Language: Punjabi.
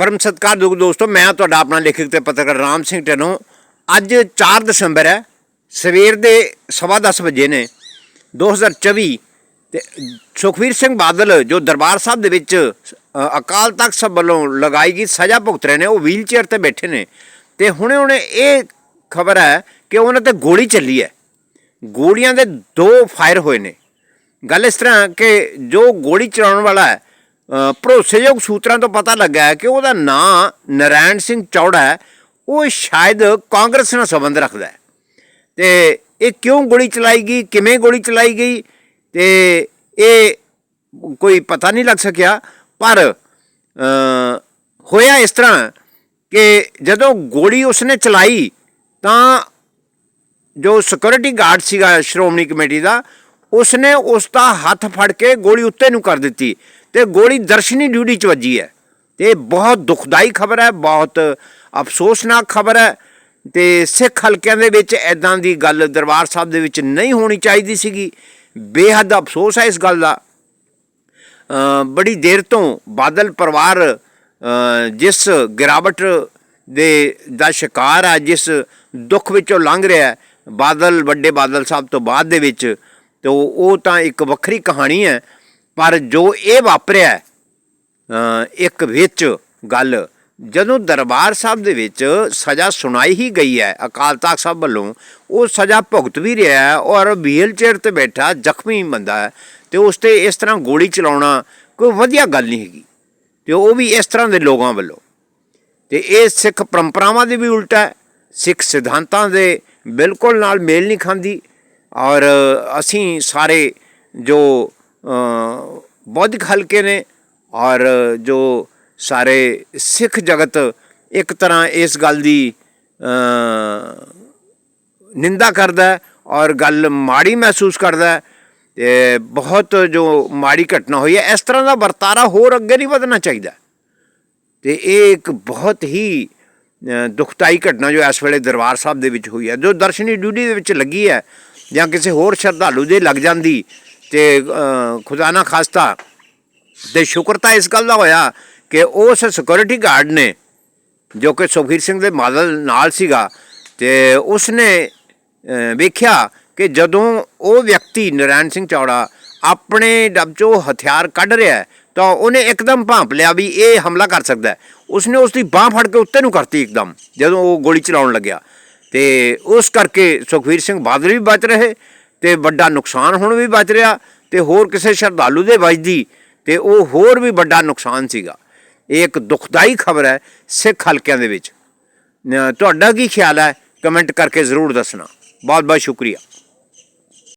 ਪਰਮ ਸਤਿਕਾਰਯੋਗ ਦੋਸਤੋ, ਮੈਂ ਤੁਹਾਡਾ ਆਪਣਾ ਲੇਖਕ ਤੇ ਪੱਤਰਕਾਰ ਰਾਮ ਸਿੰਘ ਟਨੋ ਅੱਜ 4 ਦਸੰਬਰ ਹੈ, ਸਵੇਰ ਦੇ ਸਵਾ ਦਸ ਵਜੇ ਨੇ 2024 ਤੇ ਸੁਖਵੀਰ ਸਿੰਘ ਬਾਦਲ ਜੋ ਦਰਬਾਰ ਸਾਹਿਬ ਦੇ ਵਿੱਚ ਅਕਾਲ ਤਖਤ ਸਾਹਿਬ ਵੱਲੋਂ ਲਗਾਈ ਗਈ ਸਜ਼ਾ ਭੁਗਤ ਰਹੇ ਨੇ, ਉਹ ਵੀਲਚੇਅਰ ਤੇ ਬੈਠੇ ਨੇ। ਤੇ ਹੁਣੇ ਹੁਣੇ ਇਹ ਖਬਰ ਹੈ ਕਿ ਉਹਨਾਂ ਤੇ ਗੋਲੀ ਚੱਲੀ ਹੈ। ਗੋਲੀਆਂ ਦੇ ਦੋ ਫਾਇਰ ਹੋਏ ਨੇ। ਗੱਲ ਇਸ ਤਰ੍ਹਾਂ ਕਿ ਜੋ ਗੋਲੀ ਚਲਾਉਣ ਵਾਲਾ ਹੈ ਭਰੋਸੇਯੋਗ ਸੂਤਰਾਂ ਤੋਂ ਪਤਾ ਲੱਗਾ ਹੈ ਕਿ ਉਹਦਾ ਨਾਂ ਨਰਾਇਣ ਸਿੰਘ ਚੌੜਾ ਹੈ। ਉਹ ਸ਼ਾਇਦ ਕਾਂਗਰਸ ਨਾਲ ਸੰਬੰਧ ਰੱਖਦਾ ਹੈ। ਤੇ ਇਹ ਕਿਉਂ ਗੋਲੀ ਚਲਾਈ ਗਈ? ਕਿਵੇਂ ਗੋਲੀ ਚਲਾਈ ਗਈ? ਤੇ ਇਹ ਕੋਈ ਪਤਾ ਨਹੀਂ ਲੱਗ ਸਕਿਆ। ਪਰ ਹੋਇਆ ਇਸ ਤਰ੍ਹਾਂ ਕਿ ਜਦੋਂ ਗੋਲੀ ਉਸਨੇ ਚਲਾਈ, ਤਾਂ ਜੋ ਸਿਕਿਉਰਿਟੀ ਗਾਰਡ ਸੀਗਾ ਸ਼੍ਰੋਮਣੀ ਕਮੇਟੀ ਦਾ, ਉਸਨੇ ਉਸ ਦਾ ਹੱਥ ਫੜ ਕੇ ਗੋਲੀ ਉੱਤੇ ਨੂੰ ਕਰ ਦਿੱਤੀ। ਤੇ ਗੋਲੀ ਦਰਸ਼ਨੀ ਡਿਊਟੀ 'ਚ ਵੱਜੀ ਹੈ। ਤੇ ਬਹੁਤ ਦੁਖਦਾਈ ਖਬਰ ਹੈ, ਬਹੁਤ ਅਫਸੋਸਨਾਕ ਖਬਰ ਹੈ ਤੇ ਸਿੱਖ ਹਲਕਿਆਂ ਦੇ ਵਿੱਚ ਐਦਾਂ ਦੀ ਗੱਲ ਦਰਬਾਰ ਸਾਹਿਬ ਦੇ ਵਿੱਚ ਨਹੀਂ ਹੋਣੀ ਚਾਹੀਦੀ ਸੀਗੀ। ਬੇਹੱਦ ਅਫਸੋਸ ਹੈ ਇਸ ਗੱਲ ਦਾ। ਬੜੀ ਦੇਰ ਤੋਂ ਬਾਦਲ ਪਰਿਵਾਰ ਜਿਸ ਗਿਰਾਵਟ ਦੇ ਦਾ ਸ਼ਿਕਾਰ ਹੈ, ਜਿਸ ਦੁੱਖ ਵਿੱਚੋਂ ਲੰਘ ਰਿਹਾ ਬਾਦਲ ਵੱਡੇ ਬਾਦਲ ਸਾਹਿਬ ਤੋਂ ਬਾਅਦ ਦੇ ਵਿੱਚ, ਤੇ ਉਹ ਤਾਂ ਇੱਕ ਵੱਖਰੀ ਕਹਾਣੀ ਹੈ। ਪਰ ਜੋ ਇਹ ਵਾਪਰਿਆ ਇੱਕ ਵਿੱਚ ਗੱਲ, ਜਦੋਂ ਦਰਬਾਰ ਸਾਹਿਬ ਦੇ ਵਿੱਚ ਸਜ਼ਾ ਸੁਣਾਈ ਹੀ ਗਈ ਹੈ, ਅਕਾਲ ਤਖਤ ਸਾਹਿਬ ਵੱਲੋਂ, ਉਹ ਸਜ਼ਾ ਭੁਗਤ ਵੀ ਰਿਹਾ ਹੈ ਔਰ ਵੀਲ ਚੇਅਰ ਤੇ ਬੈਠਾ ਜ਼ਖਮੀ ਬੰਦਾ ਹੈ ਤੇ ਉਸ ਤੇ ਇਸ ਤਰ੍ਹਾਂ ਗੋਲੀ ਚਲਾਉਣਾ ਕੋਈ ਵਧੀਆ ਗੱਲ ਨਹੀਂ ਹੈਗੀ। ਤੇ ਉਹ ਵੀ ਇਸ ਤਰ੍ਹਾਂ ਦੇ ਲੋਕਾਂ ਵੱਲੋਂ। ਤੇ ਇਹ ਸਿੱਖ ਪਰੰਪਰਾਵਾਂ ਦੇ ਵੀ ਉਲਟਾ ਹੈ, ਸਿੱਖ ਸਿਧਾਂਤਾਂ ਦੇ ਬਿਲਕੁਲ ਨਾਲ ਮੇਲ ਨਹੀਂ ਖਾਂਦੀ ਔਰ ਅਸੀਂ ਸਾਰੇ ਜੋ ਅ, ਬੌਧਿਕ ਹਲਕੇ ਨੇ ਔਰ ਜੋ ਸਾਰੇ ਸਿੱਖ ਜਗਤ ਇੱਕ ਤਰ੍ਹਾਂ ਇਸ ਗੱਲ ਦੀ ਨਿੰਦਾ ਕਰਦਾ ਔਰ ਗੱਲ ਮਾੜੀ ਮਹਿਸੂਸ ਕਰਦਾ ਹੈ ਤੇ ਬਹੁਤ ਜੋ ਮਾੜੀ ਘਟਨਾ ਹੋਈ ਹੈ ਇਸ ਤਰ੍ਹਾਂ ਦਾ ਵਰਤਾਰਾ ਹੋਰ ਅੱਗੇ ਨਹੀਂ ਵਧਣਾ ਚਾਹੀਦਾ। ਤੇ ਇਹ ਇੱਕ ਬਹੁਤ ਹੀ ਦੁਖਦਾਈ ਘਟਨਾ ਜੋ ਇਸ ਵੇਲੇ ਦਰਬਾਰ ਸਾਹਿਬ ਦੇ ਵਿੱਚ ਹੋਈ ਹੈ ਜੋ ਦਰਸ਼ਨੀ ਡਿਊਟੀ ਦੇ ਵਿੱਚ ਲੱਗੀ ਹੈ ਜਾਂ ਕਿਸੇ ਹੋਰ ਸ਼ਰਧਾਲੂ ਦੇ ਲੱਗ ਜਾਂਦੀ ਤੇ ਖੁਦਾ ਨਾ ਖਾਸਤਾ। ਤੇ ਸ਼ੁਕਰ ਤਾਂ ਇਸ ਗੱਲ ਦਾ ਹੋਇਆ ਕਿ ਉਸ ਸਿਕਿਉਰਿਟੀ ਗਾਰਡ ਨੇ, ਜੋ ਕਿ ਸੁਖਬੀਰ ਸਿੰਘ ਦੇ ਮਾਦਲ ਨਾਲ ਸੀਗਾ, ਤੇ ਉਸਨੇ ਵੇਖਿਆ ਕਿ ਜਦੋਂ ਉਹ ਵਿਅਕਤੀ ਨਰਾਇਣ ਸਿੰਘ ਚੌੜਾ ਆਪਣੇ ਡੱਬ 'ਚੋਂ ਹਥਿਆਰ ਕੱਢ ਰਿਹਾ ਤਾਂ ਉਹਨੇ ਇੱਕਦਮ ਭਾਂਪ ਲਿਆ ਵੀ ਇਹ ਹਮਲਾ ਕਰ ਸਕਦਾ ਉਸਨੇ ਉਸ ਦੀ ਬਾਹ ਫੜ ਕੇ ਉੱਤੇ ਨੂੰ ਕਰਤੀ ਇੱਕਦਮ, ਜਦੋਂ ਉਹ ਗੋਲੀ ਚਲਾਉਣ ਲੱਗਿਆ। ਤੇ ਉਸ ਕਰਕੇ ਸੁਖਬੀਰ ਸਿੰਘ ਬਾਦਲ ਵੀ ਬਚ ਰਹੇ ਤੇ ਵੱਡਾ ਨੁਕਸਾਨ ਹੁਣ ਵੀ ਬਚ ਰਿਹਾ ਤੇ ਹੋਰ ਕਿਸੇ ਸ਼ਰਧਾਲੂ ਦੇ ਵੱਜਦੀ ਤੇ ਉਹ ਹੋਰ ਵੀ ਵੱਡਾ ਨੁਕਸਾਨ ਸੀਗਾ। ਇਹ ਇੱਕ ਦੁਖਦਾਈ ਖਬਰ ਹੈ ਸਿੱਖ ਹਲਕਿਆਂ ਦੇ ਵਿੱਚ। ਤੁਹਾਡਾ ਕੀ ਖਿਆਲ ਹੈ? ਕਮੈਂਟ ਕਰਕੇ ਜ਼ਰੂਰ ਦੱਸਣਾ। ਬਹੁਤ ਬਹੁਤ ਸ਼ੁਕਰੀਆ।